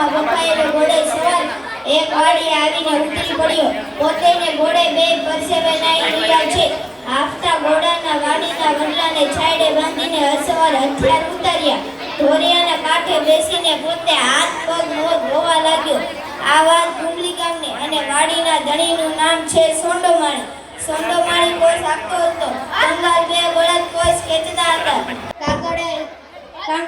રસ્તામાં બફાયેલો ઘોડે સવાર એક વાડી આવીને ઉતરી પડ્યો. પોતે ને ઘોડે બે પરસેવે નાઈ રહ્યા છે. આફતા ઘોડાના વાડીના વડલાને છાયડે બાંધીને અસવાર હથિયાર ઉતાર્યા. ધોરિયાના કાંઠે બેસીને પોતે હાથ પગ મોત ધોવા લાગ્યો. આ વાત કુંડલી ગામની અને વાડીના ધણીનું નામ છે સોંડોમાણી. સોંડોમાણી કોઈ આપતો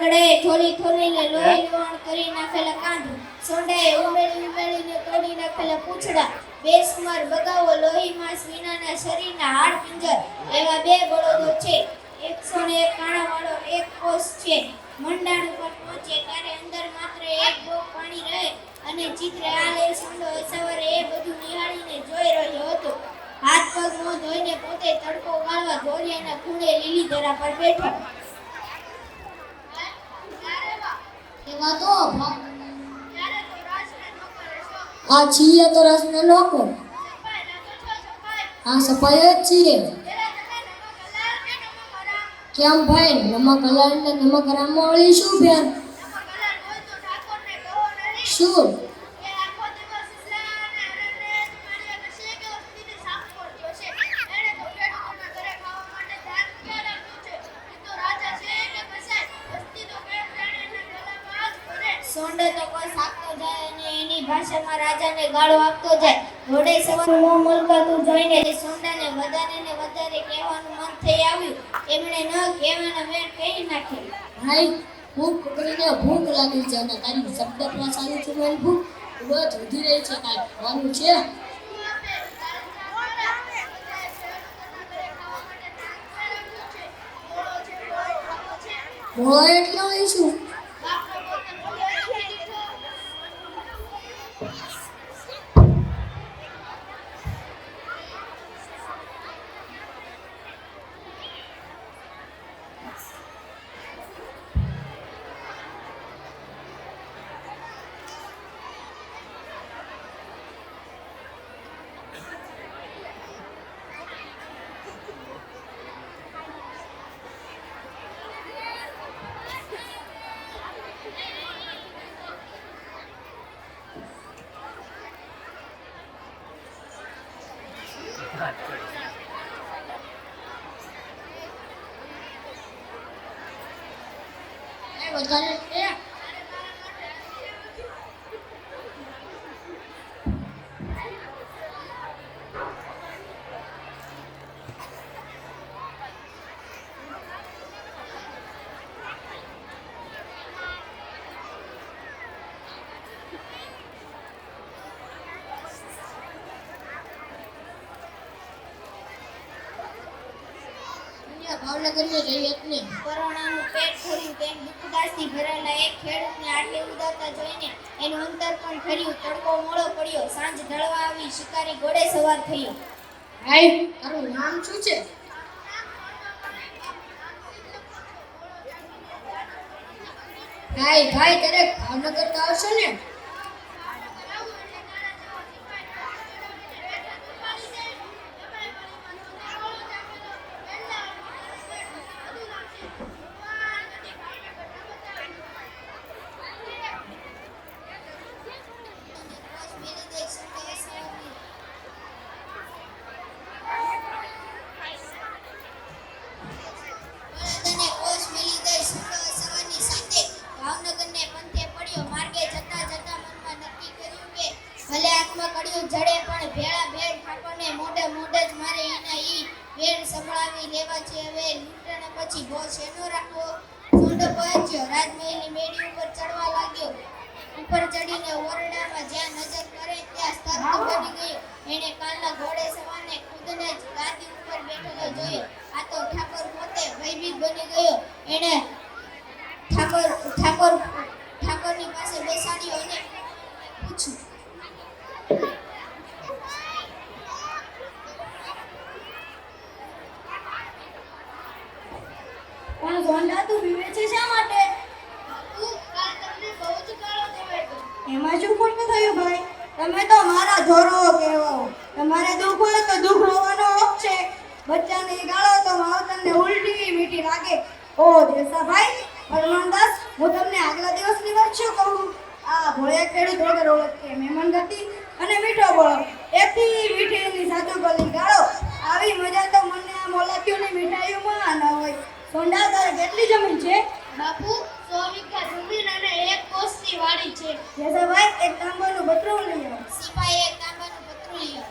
કાંગડે થોડી થોડીને લોહી લોણ કરી નાખેલા કાંધ સોંડાએ ઉમેરી ઉમેરીને તોડી નાખેલા પૂછડા બેસમર બગાવો લોહી માંસ વિનાના શરીરના હાડ પિંજર એવા બે બળદો છે. એકસો ને એક કાણાવાળો એક કોષ છે. મંડાણ ઉપર પહોંચે ત્યારે અંદર માત્ર એક બોક પાણી રહે અને ચિત્ર આલે સોંડો સવારે એ બધું નિહાળીને જોઈ રહ્યો હતો. હાથ પગ મોં ધોઈને પોતે તડકો ગાળવા ધોરિયાના ખૂણે લીલી ધરા પર બેઠો. એવા તો ભા- આ છીએ તો રસને લોકો આ સફાઈ જ છીએ. કેમ ભાઈ? નમક ને નમક રામવાળી શું બેન શું? તો કોઈ સાકતો જાય અને એની ભાષામાં રાજાને ગાળો આપતો જાય. ઘોડે સવારનું મોં મુલકાતું જોઈને સોંડાને વધારે ને વધારે કહેવાનું મન થઈ આવ્યું. એમણે ન કહેવાના વેણ કહી નાખેલ ભાઈ ભૂખ પકડીને ભૂખ લાગી છે અને તારી શબ્દ પ્રસારિત મારી ભૂખ? ખૂબ જ વધી રહી છે કાંઈ ખાવાનું છે? ભોળો એટલો શું cosas. વધારે એ અહીંયા ભાવનગરની રૈયતને કરોડાનું પેટ ભર્યું તેમ દુઃખદાસથી ભરેલા એક ખેડૂતને આટલી ઉદારતા જોઈને એનું અંતર પણ ફર્યું તડકો મોડો પડ્યો. સાંજ ઢળવા આવી શિકારી ઘોડે સવાર થયો. ભાઈ તારું નામ શું છે? ભાઈ ભાઈ તારે ભાવનગર તો આવશો ને? ઈ સંભળાવી લેવા છે. હવે લૂંટણ પછી બહુ શેનો રાખવો? સુંદો પહોંચ્યો રાજમહેલની મેડી ઉપર ચડવા લાગ્યો. ઉપર ચડીને ઓરડામાં જ્યાં નજર કરે ત્યાં સ્તબ્ધ બની ગયો એણે કાલના ઘોડે સવારને ખુદને જ ગાદી ઉપર બેઠેલો જોયો આ તો ઠાકોર પોતે ભયભીત બની ગયો એણે ઠાકોર ઠાકોર ઠાકોરની પાસે બેસાડ્યો અને પૂછ્યું પણ ગોંડા તું પીવે છે શા માટે તું કાલ તમને બહુ જ ગાળો દેવાય એમાં શું ખોટું થયું ભાઈ તમે તો મારા ધોરો કહેવાઓ તમારે દુઃખ હોય તો દુઃખ હોવાનો હક છે બચ્ચાને ગાળો તો માવતરને ઉલટી મીઠી ઓ દેસાભાઈ હનુમાનદાસ હું તમને આગલા દિવસની વાત શું કહું? આ ભોળિયા ખેડૂત વગર ઓળખે મહેમાન ગતિ અને મીઠો બોળો. એથી મીઠીની સાચું ગલી ગાળો. આવી મજા તો મને આ મોલાક્યુની મીઠાઈઓમાં ન હોય. સોંડા તારે કેટલી જમીન છે? બાપુ સો વીઘા જમીન અને એક કોસની વાડી છે. જેસાભાઈ એક તાંબાનું બતરું લઈ આવો સિપાહી એક તાંબાનું પતરું લઈ આવો.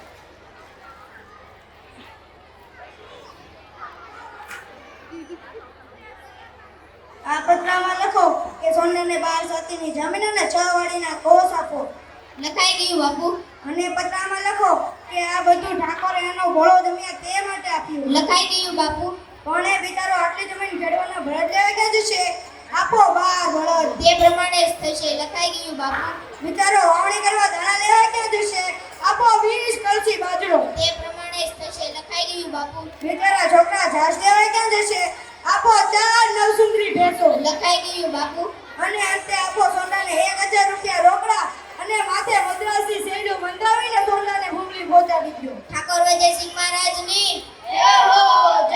આ પત્રામાં લખો કે સોનાને બાર સાતીની જમીન અને છ વાડીના કોષ આપો. લખાઈ ગયું બાપુ. અને પત્રામાં લખો કે આ બધું ઠાકોરે એનો ભોળો જમ્યા તે માટે આપ્યું. લખાઈ ગયું બાપુ. પણ એ બિચારો આટલી જમીન ખેડવાના ભરત લેવા ગયા જશે? આપો બાર ભળદ તે પ્રમાણે જ થશે. લખાઈ ગયું બાપુ. બિચારો વાવણી કરવા ધાણા લેવા ક્યાં જશે? આપો વીસ કલસી બાજરો. તે પ્રમાણે જ થશે. લખાઈ ગયું બાપુ. બિચારા છોકરા ઝાસ લેવા ક્યાં જશે? આપો ચાર નવસુંદરી ભેંસો. લખાઈ ગયું બાપુ. અને અંતે આપો સોનાને એક હજાર રૂપિયા રોકડા અને માથે મદ્રાસી સેડું બંધાવીને સોનાને ભૂમલી પહોંચાડી દીધો ઠાકોર વિજયસિંહ મહારાજની. જય હો જય હો